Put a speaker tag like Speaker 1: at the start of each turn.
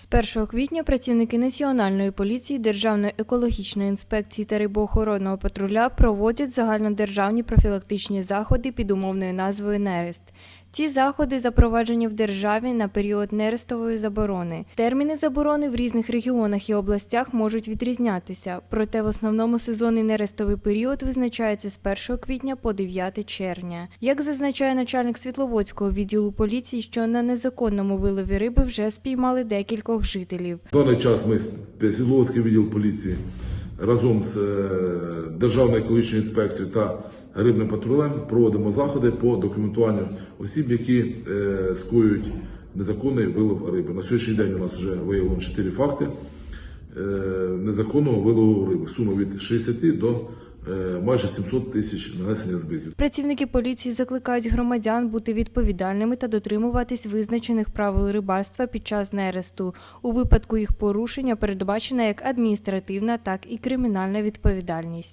Speaker 1: З 1 квітня працівники Національної поліції, Державної екологічної інспекції та рибоохоронного патруля проводять загальнодержавні профілактичні заходи під умовною назвою Нерест. Ці заходи запроваджені в державі на період нерестової заборони. Терміни заборони в різних регіонах і областях можуть відрізнятися, проте в основному сезонний нерестовий період визначається з 1 квітня по 9 червня. Як зазначає начальник Світловодського відділу поліції, що на незаконному вилові риби вже спіймали декількох жителів.
Speaker 2: В даний час ми Світловодський відділ поліції разом з е, Державною екологічною інспекцією та рибним патрулем проводимо заходи по документуванню осіб, які е, скоюють незаконний вилов риби. На сьогоднішній день у нас вже виявлено 4 факти е, незаконного вилову риби. Сума від 60 до е, майже 700 тисяч нанесення збитків.
Speaker 1: Працівники поліції закликають громадян бути відповідальними та дотримуватись визначених правил рибальства під час нересту. У випадку їх порушення передбачена як адміністративна, так і кримінальна відповідальність.